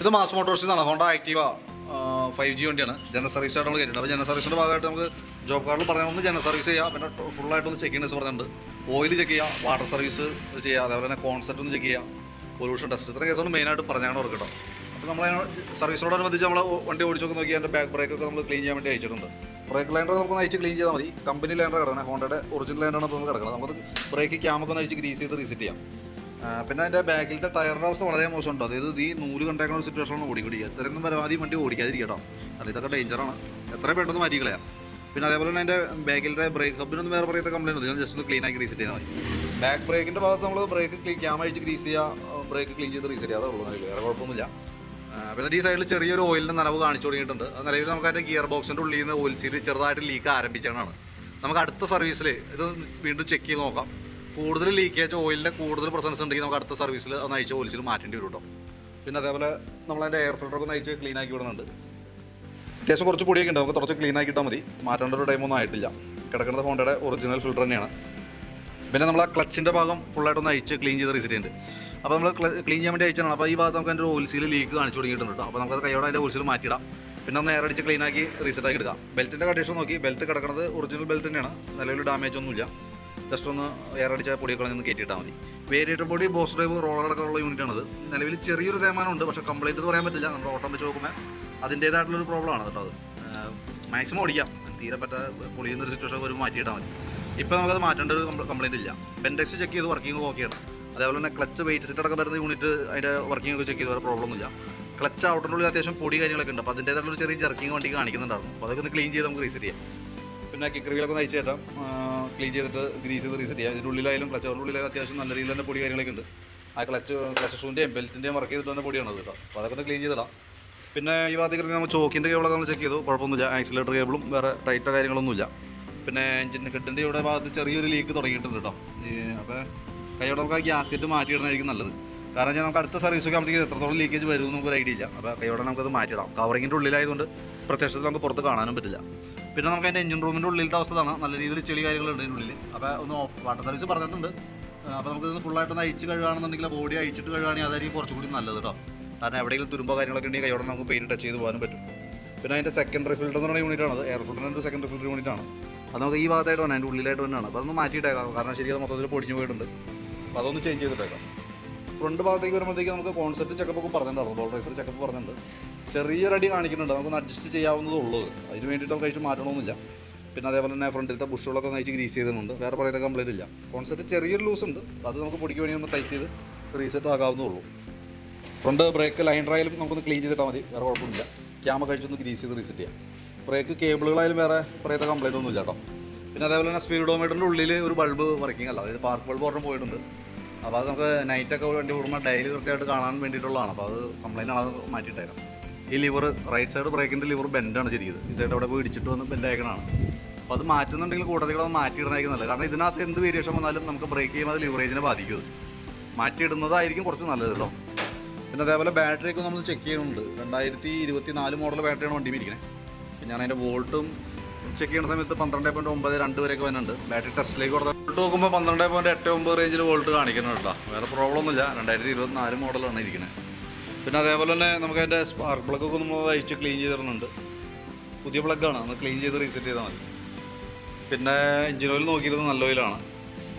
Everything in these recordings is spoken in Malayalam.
ഇത് മാസ് മോട്ടോഴ്സിൽ നിന്നാണ് ഹോണ്ട ആക്റ്റീവ ഫൈവ് ജി വണ്ടിയാണ്. ജനറൽ സർവീസ് ആയിട്ട് നമ്മൾ കേട്ടിട്ടുണ്ട് അപ്പോൾ ജനറൽ സർവീസിന്റെ ഭാഗമായിട്ട് നമുക്ക് ജോബ് കാർഡിൽ പറഞ്ഞൊന്ന് ജനറൽ സർവീസ് ചെയ്യാം. പിന്നെ ഫുള്ളായിട്ടൊന്ന് ചെക്കിങ്സ് പറഞ്ഞിട്ടുണ്ട്. ഓയിൽ ചെക്ക് ചെയ്യുക വാട്ടർ സർവീസ് ചെയ്യുക അതേപോലെ തന്നെ കോൺസെപ്റ്റ് ഒന്ന് ചെക്ക് ചെയ്യുക പൊല്യൂഷൻ ടെസ്റ്റ് ഇത്ര കേസൊന്നും മെയിനായിട്ട് പറഞ്ഞാണ് ഓർക്കട്ടോ അപ്പോൾ നമ്മൾ സർവീസിനോടനുബന്ധിച്ച് നമ്മൾ വണ്ടി ഓടിച്ചൊക്കെ നോക്കി അതിന്റെ ബാക്ക് ബ്രേക്കൊക്കെ നമ്മൾ ക്ലീൻ ചെയ്യാൻ വേണ്ടി അയച്ചിട്ടുണ്ട്. ബ്രേക്ക് ലൈൻഡർ നമുക്ക് അയച്ച് ക്ലീൻ ചെയ്താൽ മതി. കമ്പനി ലൈനർ കിടക്കണം. ഹോണ്ടയുടെ ഒറിജിനൽ ഇപ്പോൾ നമുക്ക് കിടക്കണം. നമുക്ക് ബ്രേക്ക് ക്യാമൊക്കെ ഒന്ന് അയച്ച് ഗ്രീസ് ചെയ്ത് റീസെറ്റ് ചെയ്യാം. പിന്നെ അതിന്റെ ബാക്കിലത്തെ ടയറിന്റെ അവസ്ഥ വളരെ മോശമുണ്ട്. അതായത് ഈ നൂൽ കണ്ടേക്കുന്ന ഒരു സിറ്റുവേഷനാണ് ഓടിക്കൂടി. എത്രയും പരമാവധി വണ്ടി ഓടിക്കാതിരിക്കട്ടോ. അല്ല ഇതൊക്കെ ഡേഞ്ചറാണ് എത്രയും പെട്ടെന്ന് മാറ്റി കളയാം. പിന്നെ അതേപോലെ തന്നെ അതിന്റെ ബാക്കിലത്തെ ബ്രേക്ക് ഹബിനൊന്നും വേറെ പറയത്തെ കംപ്ലൈന്റ് ഞാൻ ജസ്റ്റ് ഒന്ന് ക്ലീൻ ആക്കി റീസെറ്റ് ചെയ്താൽ മതി. ബാക്ക് ബ്രേക്കിന്റെ ഭാഗത്ത് നമ്മൾ ബ്രേക്ക് ക്ലീൻ ക്യാമ അഴിച്ച് ഗ്രീസ് ചെയ്യുക ബ്രേക്ക് ക്ലീൻ ചെയ്ത് റീസെറ്റ് ചെയ്യാതെ ഉള്ളൂ. വേറെ കുഴപ്പമൊന്നുമില്ല. പിന്നെ ഈ സൈഡിൽ ചെറിയൊരു ഓയിലിന്റെ നനവ് കാണിച്ചു തുടങ്ങിയിട്ടുണ്ട്. അത് നിലവിൽ നമുക്ക് അതിന്റെ ഗിയർ ബോക്സിന്റെ ഉള്ളിൽ നിന്ന് ഓയിൽ സീറ്റ് ചെറുതായിട്ട് ലീക്ക് ആരംഭിച്ചാണ് നമുക്ക് അടുത്ത സർവീസിൽ ഇത് വീണ്ടും ചെക്ക് ചെയ്ത് നോക്കാം. കൂടുതൽ ലീക്കേജ് ഓയിലിന്റെ കൂടുതൽ പ്രസൻസ് ഉണ്ടെങ്കിൽ നമുക്ക് അടുത്ത സർവീസിൽ ഒന്ന് അയച്ച് ഓയിൽസിൽ മാറ്റേണ്ടി വരും കേട്ടോ പിന്നെ അതേപോലെ നമ്മൾ അതിന്റെ എയർ ഫിൽറ്ററൊക്കെ ഒന്ന് അയച്ച് ക്ലീൻ ആക്കി വിടുന്നുണ്ട്. അത്യാവശ്യം കുറച്ച് പൊടിയൊക്കെ ഉണ്ട്. നമുക്ക് കുറച്ച് ക്ലീൻ ആക്കിയിട്ടാൽ മതി. മാറ്റേണ്ട ഒരു ടൈമൊന്നും ആയിട്ടില്ല. കിടക്കുന്നത് ഫോണിന്റെ ഒറിജിനൽ ഫിൽറ്റർ തന്നെയാണ്. പിന്നെ നമ്മൾ ആ ക്ലച്ചിന്റെ ഭാഗം ഫുള്ളായിട്ടൊന്ന് അയച്ച് ക്ലീൻ ചെയ്ത് റീസിറ്റുണ്ട് അപ്പോൾ നമ്മൾ ക്ലീൻ ചെയ്യാൻ വേണ്ടി അയച്ചാണ് അപ്പോൾ ഈ ഭാഗത്ത് നമുക്ക് അതിന്റെ ഓയിൽ സീൽ ലീക്ക് കാണിച്ചു തുടങ്ങിയിട്ടുണ്ട് കേട്ടോ അപ്പോൾ നമുക്ക് കൈയോടെ അതിന്റെ ഓയിൽ സീൽ മാറ്റിയിടാം. പിന്നെ ഒന്ന് എയർ അടിച്ച് ക്ലീൻ ആക്കി റീസെറ്റ് ആക്കി എടുക്കാം. ബെൽറ്റിന്റെ കണ്ടീഷൻ നോക്കി. ബെൽറ്റ് കിടക്കുന്നത് ഒറിജിനൽ ബെൽറ്റ് തന്നെയാണ്. നിലവിൽ ഡാമേജ് ഒന്നുമില്ല. ജസ്റ്റ് ഒന്ന് എയർ പൊടിയൊക്കെ നിന്ന് കയറ്റിയിട്ടാൽ മതി. Variator body boss drive roller അടക്കമുള്ള യൂണിറ്റാണത് നിലവിൽ ചെറിയൊരു തേമാനം ഉണ്ട് പക്ഷേ കംപ്ലൈന്റ് എന്ന് പറയാൻ പറ്റില്ല. നമ്മുടെ ഓട്ടം വെച്ച് നോക്കുമ്പോൾ അതിന്റേതായിട്ടുള്ളൊരു പ്രോബ്ലം ആണ് കേട്ടോ അത്. മാക്സിമം ഓടിക്കാം. തീരെ പറ്റ പൊളിയുന്ന ഒരു സിറ്റുവേഷൻ ഒരു മാറ്റിയിട്ടാൽ മതി. ഇപ്പോൾ നമുക്കത് മാറ്റേണ്ട ഒരു കംപ്ലൈന്റ് ഇല്ല. ബെൻഡെക്സ് ചെക്ക് ചെയ്ത് വർക്കിംഗ് ഓക്കെയാണ് അതേപോലെ തന്നെ ക്ലച്ച് വെയിറ്റ് സെറ്റ് അടക്കം വരുന്ന യൂണിറ്റ് അതിന്റെ വർക്കിംഗ് ഒക്കെ ചെക്ക് ചെയ്ത് വേറെ പ്രോബ്ലം ഒന്നുമില്ല. ക്ലച്ച് ഔട്ടറിനുള്ളിൽ അത്യാവശ്യം പൊടി കാര്യങ്ങളൊക്കെ ഉണ്ട്. അപ്പോൾ അതിന്റേതായിട്ടുള്ള ചെറിയ ജർക്കിങ് വണ്ടി കാണിക്കുന്നുണ്ടായിരുന്നു. അപ്പോൾ അതൊക്കെ ഒന്ന് ക്ലീൻ ചെയ്ത് നമുക്ക് റീസെറ്റ് ചെയ്യാം. പിന്നെ കിക്ക് വീലൊക്കെ ഒന്ന് അയച്ചു തരാം. ക്ലീൻ ചെയ്തിട്ട് ഗ്രീസ് ചെയ്ത് റീസെറ്റ് ചെയ്യാം. ഇതിന്റെ ഉള്ളിലായാലും ക്ലച്ച് ഉള്ളിലായാലും അത്യാവശ്യം നല്ല രീതിയിൽ തന്നെ പൊടി കാര്യങ്ങളൊക്കെ ഉണ്ട്. ആ ക്ലച്ച് ക്ലച്ച് ഷൂന്റെയും ബെൽറ്റിന്റെയും വർക്ക് ചെയ്തിട്ട് തന്നെ പൊടിയാണ് കേട്ടോ. അപ്പോൾ അതൊക്കെ ഒന്ന് ക്ലീൻ ചെയ്തിടാം. പിന്നെ ഈ ഭാഗത്തേക്ക് നമ്മൾ ചോക്കിന്റെ കേബിളൊക്കെ നമ്മൾ ചെക്ക് ചെയ്തു. കുഴപ്പമൊന്നുമില്ല ആക്സിലേറ്റർ കേബിളും വേറെ ടൈറ്റോ കാര്യങ്ങളൊന്നുമില്ല പിന്നെ എഞ്ചിൻ ഹെഡിന്റെ ഇവിടെ ഭാഗത്ത് ചെറിയൊരു ലീക്ക് തുടങ്ങിയിട്ടുണ്ട് കേട്ടോ. അപ്പോൾ കൈയോടെ നമുക്ക് ആ ഗ്യാസ്കറ്റ് മാറ്റിയിടുന്നതായിരിക്കും നല്ലത്. കാരണം വെച്ചാൽ നമുക്ക് അടുത്ത സർവീസൊക്കെ ആകുമ്പോഴത്തേക്ക് എത്രത്തോളം ലീക്കേജ് വരും നമുക്ക് ഒരു ഐഡിയ ഇല്ല. അപ്പോൾ കൈയോടെ നമുക്കത് മാറ്റിയിടാം കവറിങ്ങിന്റെ ഉള്ളിലായതുകൊണ്ട് പ്രത്യക്ഷത്തിൽ നമുക്ക് പുറത്ത് കാണാനും പറ്റില്ല. പിന്നെ നമുക്ക് അതിന്റെ എഞ്ചിൻ റൂമിന്റെ ഉള്ളിലത്തെ അവസ്ഥ ഇതാണ്. നല്ല രീതിയിൽ ചെളി കാര്യങ്ങളുണ്ട് ഉള്ളിൽ അപ്പോൾ ഒന്ന് വാട്ടർ സർവീസ് പറഞ്ഞിട്ടുണ്ട്. അപ്പോൾ നമുക്ക് ഇതൊന്ന് ഫുള്ളായിട്ടൊന്ന് അയച്ച് കഴുകുകയാണെന്നുണ്ടെങ്കിൽ ബോഡി അയച്ചിട്ട് കഴുകുകയാണെങ്കിൽ അതായിരിക്കും കുറച്ചുകൂടി നല്ലത് കേട്ടോ. കാരണം എവിടെയെങ്കിലും തുരുമ്പോ കാര്യങ്ങളൊക്കെ ഉണ്ടെങ്കിൽ കൈയോടെ നമുക്ക് പെയിന്റ് ടച്ച് ചെയ്ത് പോകാനും പറ്റും. പിന്നെ അതിന്റെ സെക്കൻഡറി ഫിൽറ്റർ എന്ന് പറയുന്ന യൂണിറ്റാണ് അത്. എയർ ഫിൽറ്ററിന്റെ സെക്കൻഡറി ഫിൽറ്റർ യൂണിറ്റാണ് അത് നമുക്ക് ഈ ഭാഗത്തായിട്ട് വേണം അതിന്റെ ഉള്ളിലായിട്ട് തന്നെയാണ് അപ്പോൾ അതൊന്ന് മാറ്റിയിട്ടേക്കാം. കാരണം ശരി അത് മൊത്തത്തിൽ പൊടിഞ്ഞു പോയിട്ടുണ്ട്. അപ്പോൾ അതൊന്ന് ചേഞ്ച് ചെയ്തിട്ടേക്കാം. ഫ്രണ്ട് ഭാഗത്തേക്ക് വരുമ്പോഴത്തേക്ക് നമുക്ക് കോൺസെപ്റ്റ് ചെക്കപ്പ് ഒക്കെ പറഞ്ഞിട്ടുണ്ടായിരുന്നു. ബോൾ റൈസർ ചെക്കപ്പ് പറഞ്ഞിട്ടുണ്ട്. ചെറിയൊരു അടി കാണിക്കുന്നുണ്ട്. നമുക്കൊന്ന് അഡ്ജസ്റ്റ് ചെയ്യാവുന്നതേ ഉള്ളൂ. അതിന് വേണ്ടിയിട്ട് നമുക്ക് കഴിച്ച് മാറ്റണമെന്നില്ല പിന്നെ അതേപോലെ തന്നെ ഫ്രണ്ടിലത്തെ ബുഷുകളൊക്കെ നയിച്ച് ഗ്രീസ് ചെയ്തിട്ടുണ്ട്. വേറെ പറയുന്ന കംപ്ലൈന്റ് ഇല്ല. കോൺസെപ്റ്റ് ചെറിയൊരു ലൂസ് ഉണ്ട്. അത് നമുക്ക് പൊടിക്ക് വേണ്ടി ഒന്ന് ടൈറ്റ് ചെയ്ത് റീസെറ്റ് ആകാവുന്നേ ഉള്ളൂ. ഫ്രണ്ട് ബ്രേക്ക് ലൈൻ ഡ്രൈലും നമുക്കൊന്ന് ക്ലീൻ ചെയ്തിട്ടാൽ മതി. വേറെ കുഴപ്പമൊന്നുമില്ല. ക്യാമ കഴിച്ചൊന്ന് ഗ്രീസ് ചെയ്ത് റീസെറ്റ് ചെയ്യാം. ബ്രേക്ക് കേബിളുകളായാലും വേറെ പറയുന്ന കംപ്ലൈന്റ് ഒന്നും ഇല്ല കേട്ടോ. പിന്നെ അതേപോലെ തന്നെ സ്പീഡോമീറ്ററിന്റെ ഉള്ളിൽ ഒരു ബൾബ് വർക്കിംഗ് അല്ല. അതായത് പാർക്ക് ബൾബ് ഒരെണ്ണം പോയിട്ടുണ്ട്. അപ്പോൾ അത് നമുക്ക് നൈറ്റൊക്കെ വണ്ടി കൂടുമ്പോൾ ഡെയിലി കൃത്യമായിട്ട് കാണാൻ വേണ്ടിയിട്ടുള്ളതാണ്. അപ്പോൾ അത് കംപ്ലൈന്റ് ആണ് മാറ്റിയിട്ടായിരുന്നു ഈ ലിവർ റൈറ്റ് സൈഡ് ബ്രേക്കിന്റെ ലിവർ ബെൻഡാണ് ശരിയത് ഇതായിട്ട് അവിടെ ഇടിച്ചിട്ട് വന്ന് ബെൻഡ് അയക്കണതാണ് അപ്പോൾ അത് മാറ്റുന്നുണ്ടെങ്കിൽ കൂടുതൽ അത് മാറ്റിയിടണമായിരിക്കും നല്ലത്. കാരണം ഇതിനകത്ത് എന്ത് വേരിയേഷൻ വന്നാലും നമുക്ക് ബ്രേക്ക് ചെയ്യുമ്പോൾ അത് ലിവറേജിനെ ബാധിക്കും. മാറ്റിയിടുന്നതായിരിക്കും കുറച്ച് നല്ലത് കേട്ടോ പിന്നെ അതേപോലെ ബാറ്ററി ഒക്കെ നമ്മൾ ചെക്ക് ചെയ്യുന്നുണ്ട്. രണ്ടായിരത്തി ഇരുപത്തി നാല് മോഡൽ ബാറ്ററിയാണ് വണ്ടി ഇരിക്കുന്നത് ഞാൻ അതിന്റെ വോൾട്ടും ചെക്ക് ചെയ്യുന്ന സമയത്ത് പന്ത്രണ്ട് പോയിന്റ് ഒമ്പത് രണ്ട് വരെയൊക്കെ വരുന്നുണ്ട് ബാറ്ററി ടെസ്റ്റിലേക്ക് കൊടുത്താൽ വോൾട്ട് നോക്കുമ്പോൾ പന്ത്രണ്ട് പോയിന്റ് എട്ട് ഒമ്പത് റേഞ്ചിൽ വോൾട്ട് കാണിക്കുന്നുണ്ട് കേട്ടോ വേറെ പ്രോബ്ലം ഒന്നുമില്ല. രണ്ടായിരത്തി ഇരുപത്തി നാല് മോഡലാണ് ഇരിക്കുന്നത് പിന്നെ അതേപോലെ തന്നെ നമുക്ക് അതിന്റെ സ്പാർക്ക് പ്ലഗ് ഒക്കെ നമ്മൾ അഴിച്ച് ക്ലീൻ ചെയ്ത് തരുന്നുണ്ട്. പുതിയ പ്ലഗാണ് ഒന്ന് ക്ലീൻ ചെയ്ത് റീസെറ്റ് ചെയ്താൽ മതി. പിന്നെ എഞ്ചിൻ ഓയിൽ നോക്കിയിരുന്നത് നല്ല ഓയിലാണ്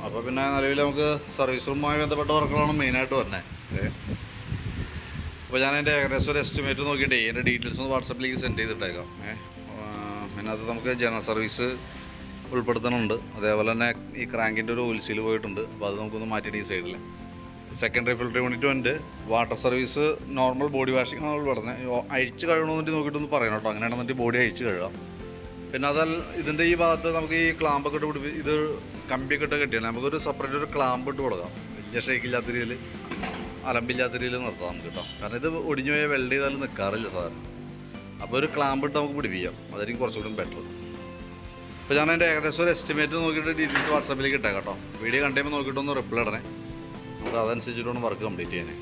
അപ്പോൾ പിന്നെ നിലവിൽ നമുക്ക് സർവീസ് റൂമുമായി ബന്ധപ്പെട്ട വർക്കുകളാണ് മെയിനായിട്ട് വരുന്നത് അപ്പോൾ ഞാൻ എന്റെ ഏകദേശം ഒരു എസ്റ്റിമേറ്റ് നോക്കിയിട്ട് എന്റെ ഡീറ്റെയിൽസ് ഒന്ന് വാട്സപ്പിലേക്ക് സെൻഡ് ചെയ്തിട്ടേക്കാം. അതിനകത്ത് നമുക്ക് ജനറൽ സർവീസ് ഉൾപ്പെടുത്തണമുണ്ട് അതേപോലെ തന്നെ ഈ ക്രാങ്കിന്റെ ഒരു ഓയിൽ സീൽ പോയിട്ടുണ്ട്. അപ്പോൾ അത് നമുക്കൊന്ന് മാറ്റിയിട്ട് ഈ സൈഡിൽ സെക്കൻഡറി ഫിൽട്ടർ യൂണിറ്റ് ഉണ്ട്. Water service normal body washing ആണ് പറഞ്ഞത് അഴിച്ച് കഴുകണമെന്നിട്ട് നോക്കിയിട്ടൊന്ന് പറയണം കേട്ടോ. അങ്ങനെയാണെന്നിട്ട് ബോഡി അഴിച്ച് കഴുകാം പിന്നെ അതല്ല ഇതിന്റെ ഈ ഭാഗത്ത് നമുക്ക് ഈ ക്ലാമ്പൊക്കെ ഇട്ട് പിടിപ്പി ഇത് കമ്പിയൊക്കെ ഇട്ട് കെട്ടിയാണ് നമുക്കൊരു സെപ്പറേറ്റ് ഒരു ക്ലാമ്പ് ഇട്ട് കൊടുക്കാം. വലിയ ഷേക്കില്ലാത്ത രീതിയിൽ അലമ്പില്ലാത്ത രീതിയിൽ നിർത്താം നമുക്ക് കേട്ടോ. കാരണം ഇത് ഒടിഞ്ഞു പോയാൽ വെൽഡ് ചെയ്താലും നിൽക്കാറില്ല സാധനം അപ്പോൾ ഒരു ക്ലാമ്പ് ഇട്ട് നമുക്ക് പിടിപ്പിക്കാം. അതായിരിക്കും കുറച്ചുകൂടി ബെറ്റർ അപ്പോൾ ഞാൻ എന്റെ ഏകദേശം ഒരു എസ്റ്റിമേറ്റ് നോക്കിയിട്ട് ഡീറ്റെയിൽസ് വാട്സാപ്പിലേക്ക് ഇട്ടേക്കാം കേട്ടോ. വീഡിയോ കണ്ടുമ്പോൾ നോക്കിയിട്ടൊന്ന് റിപ്ലൈ ഇടണേ. നമുക്ക് അതനുസരിച്ചിട്ടാണ് വർക്ക് കംപ്ലീറ്റ് ചെയ്യാനേ